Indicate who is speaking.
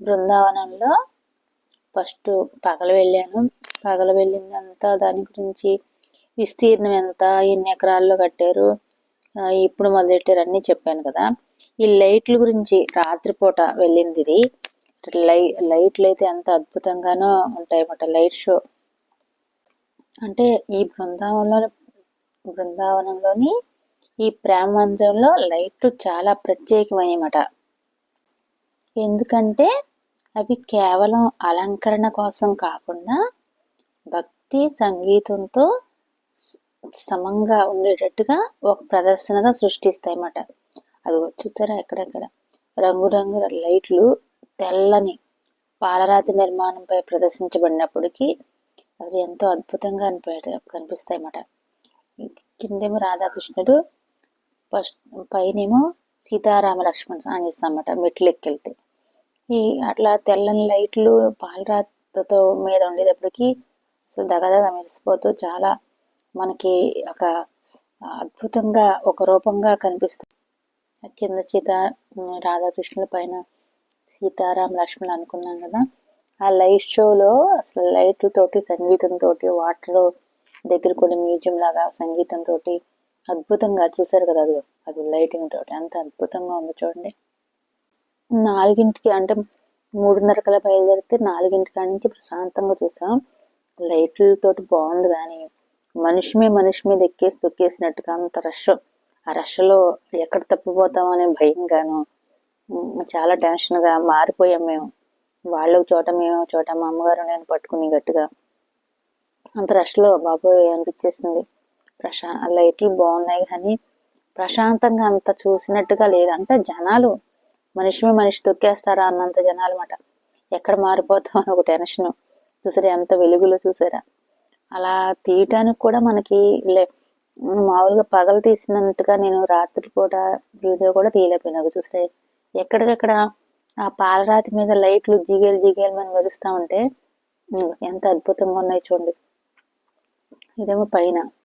Speaker 1: బృందావనంలో ఫస్ట్ పగలు వెళ్ళాను. పగల వెళ్ళిందంతా దాని గురించి విస్తీర్ణం ఎంత ఎన్ని ఎకరాల్లో కట్టారు ఇప్పుడు మొదలెట్టారు అన్నీ చెప్పాను కదా. ఈ లైట్ల గురించి రాత్రిపూట వెళ్ళింది ఇది. లై లైట్లు అయితే ఎంత అద్భుతంగానో ఉంటాయన్నమాట లైట్ షో. అంటే ఈ బృందావనంలో బృందావనంలోని ఈ ప్రేమ మందిరంలో లైట్లు చాలా ప్రత్యేకమైనమాట ఎందుకంటే అవి కేవలం అలంకరణ కోసం కాకుండా భక్తి సంగీతంతో సమంగా ఉండేటట్టుగా ఒక ప్రదర్శనగా సృష్టిస్తాయన్నమాట. అది చూసారా ఎక్కడెక్కడ? రంగురంగుల లైట్లు తెల్లని పాలరాతి నిర్మాణంపై ప్రదర్శించబడినప్పటికీ అది ఎంతో అద్భుతంగా కనిపిస్తాయి అన్నమాట కిందేమో రాధాకృష్ణుడు ఫస్ట్ పైనేమో సీతారామ లక్ష్మణ్ అనేసి మెట్లు ఎక్కెళ్తే ఈ అట్లా తెల్లని లైట్లు పాలరాతతో మీద ఉండేటప్పటికి అసలు దగదగ మెరిసిపోతూ చాలా మనకి ఒక అద్భుతంగా ఒక రూపంగా కనిపిస్తుంది. కింద సీత రాధాకృష్ణుల పైన సీతారాం లక్ష్మణ్ అనుకున్నాం కదా. ఆ లైట్ షోలో అసలు లైట్ తోటి సంగీతంతో వాటర్ దగ్గర కూడా మ్యూజియం లాగా సంగీతంతో అద్భుతంగా చూసారు కదా అది. అది లైటింగ్ తోటి. అంత అద్భుతంగా ఉంది చూడండి. నాలుగింటికి అంటే మూడున్నర కల బయలుదేరితే నాలుగింటికి నుంచి ప్రశాంతంగా చూసాం. లైట్లతోటి బాగుంది కానీ మనిషి మీద మనిషి మీద ఎక్కేసి తొక్కేసినట్టుగా అంత రష్. ఆ రష్లో ఎక్కడ తప్పిపోతాం అనే భయంగాను చాలా టెన్షన్గా మారిపోయాం మేము. వాళ్ళు చోట మేము చోట మా అమ్మగారు నేను పట్టుకుని గట్టిగా. అంత రష్లో బాబోయ్ అనిపించేసింది. ప్రశా లైట్లు బాగున్నాయి కానీ ప్రశాంతంగా అంత చూసినట్టుగా లేదు. అంటే జనాలు మనిషి మనిషి తొక్కేస్తారా అన్నంత జనాలు ఎక్కడ మారిపోతాం అని ఒక టెన్షన్. చూసారా ఎంత వెలుగులో చూసారా. అలా తీయటానికి కూడా మనకి లే మామూలుగా పగలు తీసినట్టుగా నేను రాత్రి పూట వీడియో కూడా తీయలేకపోయినా. చూసారా ఎక్కడికక్కడ ఆ పాలరాతి మీద లైట్లు జిగేలు జిగేలు మనం వెలుస్తూ ఉంటే ఎంత అద్భుతంగా ఉన్నాయి చూడండి. ఇదేమో పైన.